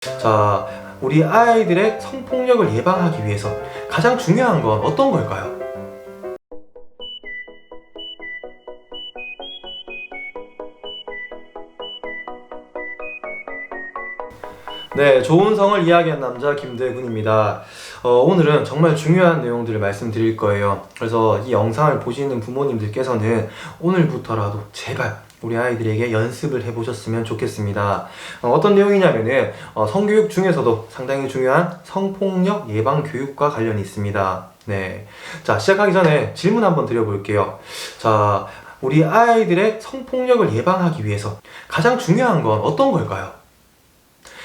자, 우리 아이들의 성폭력을 예방하기 위해서 가장 중요한 건 어떤 걸까요? 네, 좋은 성을 이야기한 남자 김대군입니다. 어, 오늘은 정말 중요한 내용들을 말씀드릴 거예요. 그래서 이 영상을 보시는 부모님들께서는 오늘부터라도 제발 우리 아이들에게 연습을 해보셨으면 좋겠습니다. 어, 떤 내용이냐면은 어, 성교육 중에서도 상당히 중요한 성폭력 예방 교육과 관련이 있습니다. 네. 자, 시작하기 전에 질문 한번 드려볼게요. 자, 우리 아이들의 성폭력을 예방하기 위해서 가장 중요한 건 어떤 걸까요?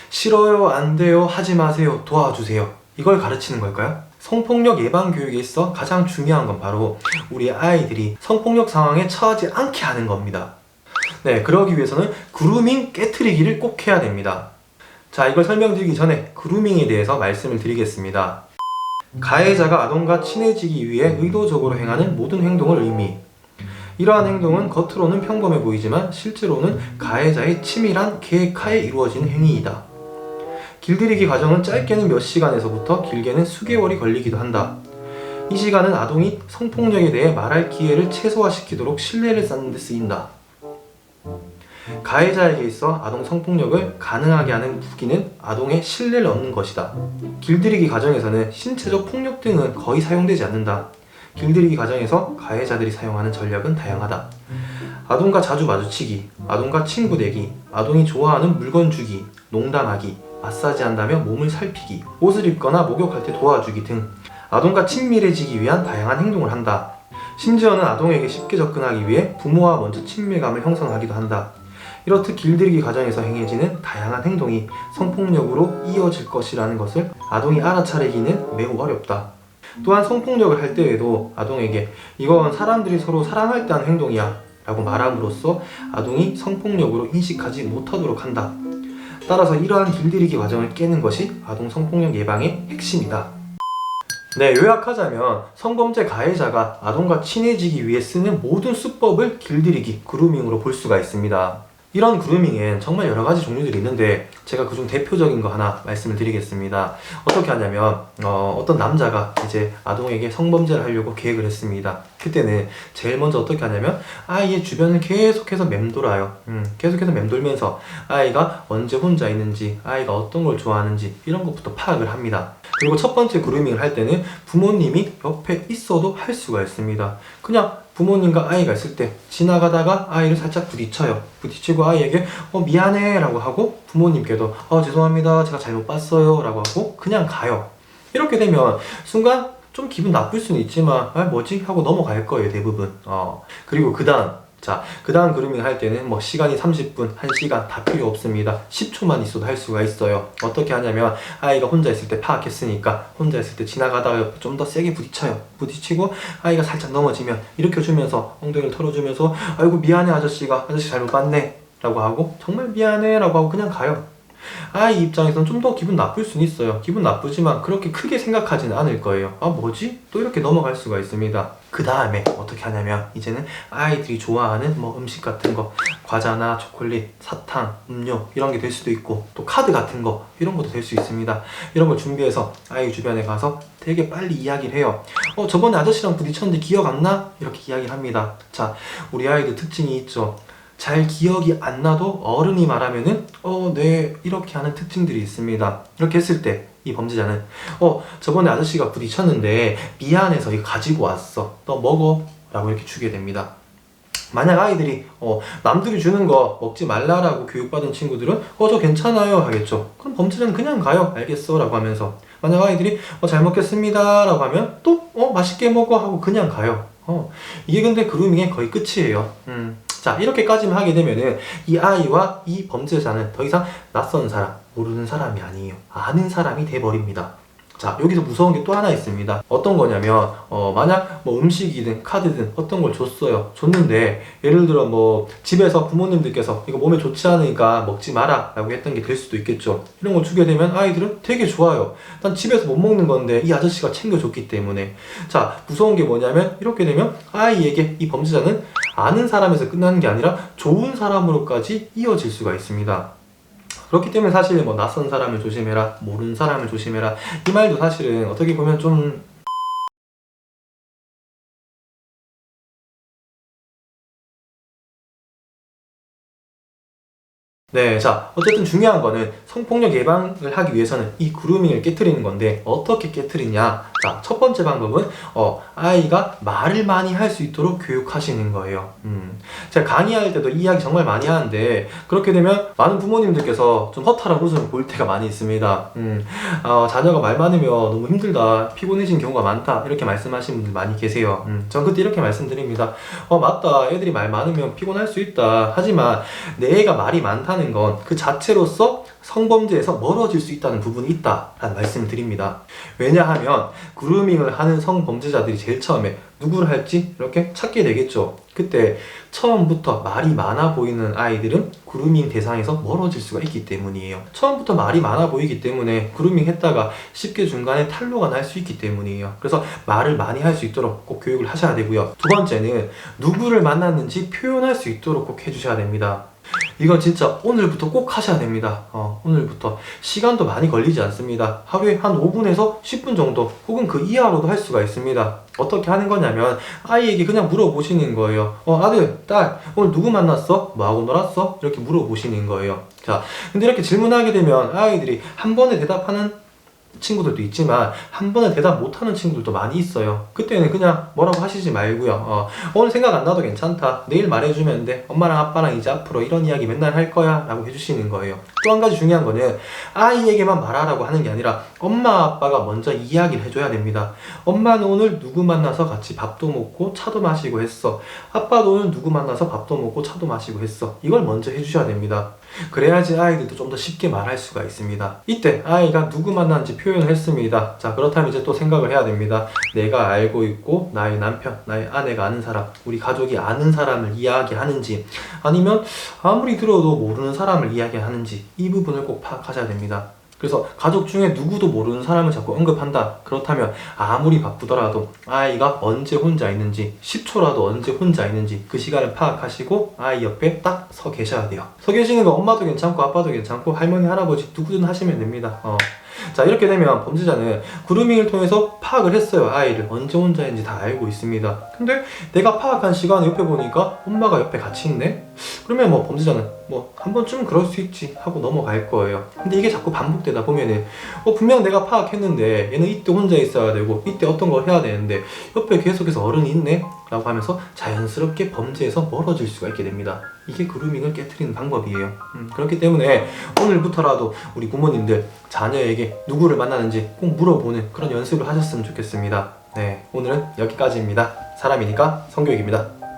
싫어요, 안 돼요, 하지 마세요, 도와주세요. 이걸 가르치는 걸까요? 성폭력 예방 교육에 있어 가장 중요한 건 바로 우리 아이들이 성폭력 상황에 처하지 않게 하는 겁니다. 네, 그러기 위해서는 그루밍 깨트리기를 꼭 해야 됩니다. 자, 이걸 설명드리기 전에 그루밍에 대해서 말씀을 드리겠습니다. 가해자가 아동과 친해지기 위해 의도적으로 행하는 모든 행동을 의미. 이러한 행동은 겉으로는 평범해 보이지만 실제로는 가해자의 치밀한 계획하에 이루어지는 행위이다. 길들이기 과정은 짧게는 몇 시간에서부터 길게는 수개월이 걸리기도 한다. 이 시간은 아동이 성폭력에 대해 말할 기회를 최소화시키도록 신뢰를 쌓는 데 쓰인다. 가해자에게 있어 아동 성폭력을 가능하게 하는 무기는 아동의 신뢰를 얻는 것이다. 길들이기 과정에서는 신체적 폭력 등은 거의 사용되지 않는다. 길들이기 과정에서 가해자들이 사용하는 전략은 다양하다. 아동과 자주 마주치기, 아동과 친구 되기, 아동이 좋아하는 물건 주기, 농담하기, 마사지한다며 몸을 살피기, 옷을 입거나 목욕할 때 도와주기 등 아동과 친밀해지기 위한 다양한 행동을 한다. 심지어는 아동에게 쉽게 접근하기 위해 부모와 먼저 친밀감을 형성하기도 한다. 이렇듯 길들이기 과정에서 행해지는 다양한 행동이 성폭력으로 이어질 것이라는 것을 아동이 알아차리기는 매우 어렵다. 또한 성폭력을 할 때에도 아동에게 이건 사람들이 서로 사랑할 때 하는 행동이야 라고 말함으로써 아동이 성폭력으로 인식하지 못하도록 한다. 따라서 이러한 길들이기 과정을 깨는 것이 아동 성폭력 예방의 핵심이다. 네, 요약하자면 성범죄 가해자가 아동과 친해지기 위해 쓰는 모든 수법을 길들이기, 그루밍으로 볼 수가 있습니다. 이런 그루밍엔 정말 여러 가지 종류들이 있는데 제가 그중 대표적인 거 하나 말씀을 드리겠습니다. 어떻게 하냐면 어, 떤 남자가 이제 아동에게 성범죄를 하려고 계획을 했습니다. 그때는 제일 먼저 어떻게 하냐면 아이의 주변을 계속해서 맴돌아요. 음, 계속해서 맴돌면서 아이가 언제 혼자 있는지, 아이가 어떤 걸 좋아하는지 이런 것부터 파악을 합니다. 그리고 첫 번째 그루밍을 할 때는 부모님이 옆에 있어도 할 수가 있습니다. 그냥 부모님과 아이가 있을 때 지나가다가 아이를 살짝 부딪혀요. 부딪히고 아이에게 어 미안해 라고 하고 부모님께도 어 죄송합니다 제가 잘못 봤어요 라고 하고 그냥 가요. 이렇게 되면 순간 좀 기분 나쁠 수는 있지만 아 뭐지 하고 넘어갈 거예요 대부분. 어 그리고 그 다음 자, 그 다음 그루밍 할 때는 뭐 시간이 30분, 1시간 다 필요 없습니다. 10초만 있어도 할 수가 있어요. 어떻게 하냐면 아이가 혼자 있을 때 파악했으니까 혼자 있을 때 지나가다가 좀 더 세게 부딪혀요. 부딪히고 아이가 살짝 넘어지면 일으켜주면서 엉덩이를 털어주면서 아이고 미안해 아저씨가 아저씨 잘못 봤네 라고 하고 정말 미안해 라고 하고 그냥 가요. 아이 입장에서는 좀더 기분 나쁠 수는 있어요. 기분 나쁘지만 그렇게 크게 생각하지는 않을 거예요. 아, 뭐지? 또 이렇게 넘어갈 수가 있습니다. 그 다음에 어떻게 하냐면, 이제는 아이들이 좋아하는 뭐 음식 같은 거, 과자나 초콜릿, 사탕, 음료, 이런 게 될 수도 있고, 또 카드 같은 거, 이런 것도 될 수 있습니다. 이런 걸 준비해서 아이 주변에 가서 되게 빨리 이야기를 해요. 어, 저번에 아저씨랑 부딪혔는데 기억 안 나? 이렇게 이야기를 합니다. 자, 우리 아이들 특징이 있죠. 잘 기억이 안 나도 어른이 말하면은 어, 네 이렇게 하는 특징들이 있습니다. 이렇게 했을 때 이 범죄자는 어 저번에 아저씨가 부딪혔는데 미안해서 이거 가지고 왔어. 너 먹어라고 이렇게 주게 됩니다. 만약 아이들이 어, 남들이 주는 거 먹지 말라라고 교육받은 친구들은 어 저 괜찮아요 하겠죠. 그럼 범죄자는 그냥 가요. 알겠어라고 하면서 만약 아이들이 어, 잘 먹겠습니다라고 하면 또 어 맛있게 먹어 하고 그냥 가요. 어 이게 근데 그루밍의 거의 끝이에요. 음. 자, 이렇게까지만 하게 되면은 이 아이와 이 범죄자는 더 이상 낯선 사람, 모르는 사람이 아니에요. 아는 사람이 돼버립니다. 자, 여기서 무서운 게 또 하나 있습니다. 어떤 거냐면, 어, 만약 뭐 음식이든 카드든 어떤 걸 줬어요. 줬는데, 예를 들어 뭐 집에서 부모님들께서 이거 몸에 좋지 않으니까 먹지 마라 라고 했던 게 될 수도 있겠죠. 이런 걸 주게 되면 아이들은 되게 좋아요. 난 집에서 못 먹는 건데 이 아저씨가 챙겨줬기 때문에. 자, 무서운 게 뭐냐면, 이렇게 되면 아이에게 이 범죄자는 아는 사람에서 끝나는 게 아니라 좋은 사람으로까지 이어질 수가 있습니다. 그렇기 때문에 사실 뭐 낯선 사람을 조심해라, 모르는 사람을 조심해라 이 말도 사실은 어떻게 보면 좀 네, 자, 어쨌든 중요한 거는 성폭력 예방을 하기 위해서는 이 그루밍을 깨뜨리는 건데 어떻게 깨뜨리냐? 자, 첫 번째 방법은 어, 아이가 말을 많이 할 수 있도록 교육하시는 거예요. 음, 제가 강의할 때도 이 이야기 정말 많이 하는데 그렇게 되면 많은 부모님들께서 좀 허탈한 웃음을 보일 때가 많이 있습니다. 음, 어, 자녀가 말 많으면 너무 힘들다, 피곤해진 경우가 많다 이렇게 말씀하시는 분들 많이 계세요. 음, 전 그때 이렇게 말씀드립니다. 어, 맞다, 애들이 말 많으면 피곤할 수 있다. 하지만 내 애가 말이 많다는 건 그 자체로서 성범죄에서 멀어질 수 있다는 부분이 있다라는 말씀을 드립니다. 왜냐하면 그루밍을 하는 성범죄자들이 제일 처음에 누구를 할지 이렇게 찾게 되겠죠. 그때 처음부터 말이 많아 보이는 아이들은 그루밍 대상에서 멀어질 수가 있기 때문이에요. 처음부터 말이 많아 보이기 때문에 그루밍 했다가 쉽게 중간에 탈로가 날 수 있기 때문이에요. 그래서 말을 많이 할 수 있도록 꼭 교육을 하셔야 되고요. 두 번째는 누구를 만났는지 표현할 수 있도록 꼭 해주셔야 됩니다. 이건 진짜 오늘부터 꼭 하셔야 됩니다. 어, 오늘부터. 시간도 많이 걸리지 않습니다. 하루에 한 5분에서 10분 정도, 혹은 그 이하로도 할 수가 있습니다. 어떻게 하는 거냐면, 아이에게 그냥 물어보시는 거예요. 어, 아들, 딸, 오늘 누구 만났어? 뭐하고 놀았어? 이렇게 물어보시는 거예요. 자, 근데 이렇게 질문하게 되면 아이들이 한 번에 대답하는 친구들도 있지만 한 번에 대답 못하는 친구들도 많이 있어요. 그때는 그냥 뭐라고 하시지 말고요. 어, 오늘 생각 안 나도 괜찮다. 내일 말해주면 돼. 엄마랑 아빠랑 이제 앞으로 이런 이야기 맨날 할 거야. 라고 해주시는 거예요. 또 한 가지 중요한 거는 아이에게만 말하라고 하는 게 아니라 엄마 아빠가 먼저 이야기를 해줘야 됩니다. 엄마는 오늘 누구 만나서 같이 밥도 먹고 차도 마시고 했어. 아빠도 오늘 누구 만나서 밥도 먹고 차도 마시고 했어. 이걸 먼저 해주셔야 됩니다. 그래야지 아이들도 좀 더 쉽게 말할 수가 있습니다. 이때 아이가 누구 만났는지 표현을 했습니다. 자, 그렇다면 이제 또 생각을 해야 됩니다. 내가 알고 있고 나의 남편, 나의 아내가 아는 사람, 우리 가족이 아는 사람을 이야기하는지 아니면 아무리 들어도 모르는 사람을 이야기하는지 이 부분을 꼭 파악하셔야 됩니다. 그래서 가족 중에 누구도 모르는 사람을 자꾸 언급한다. 그렇다면 아무리 바쁘더라도 아이가 언제 혼자 있는지 10초라도 언제 혼자 있는지 그 시간을 파악하시고 아이 옆에 딱 서 계셔야 돼요. 서 계시는 거 엄마도 괜찮고 아빠도 괜찮고 할머니 할아버지 누구든 하시면 됩니다. 어. 자 이렇게 되면 범죄자는 그루밍을 통해서 파악을 했어요. 아이를 언제 혼자인지 다 알고 있습니다. 근데 내가 파악한 시간에 옆에 보니까 엄마가 옆에 같이 있네? 그러면 뭐 범죄자는 뭐 한 번쯤 그럴 수 있지 하고 넘어갈 거예요. 근데 이게 자꾸 반복되다 보면은 어 분명 내가 파악했는데 얘는 이때 혼자 있어야 되고 이때 어떤 걸 해야 되는데 옆에 계속해서 어른이 있네? 라고 하면서 자연스럽게 범죄에서 멀어질 수가 있게 됩니다 이게 그루밍을 깨뜨리는 방법이에요 음, 그렇기 때문에 오늘부터라도 우리 부모님들 자녀에게 누구를 만나는지 꼭 물어보는 그런 연습을 하셨으면 좋겠습니다. 네, 오늘은 여기까지입니다. 사람이니까 성교육입니다.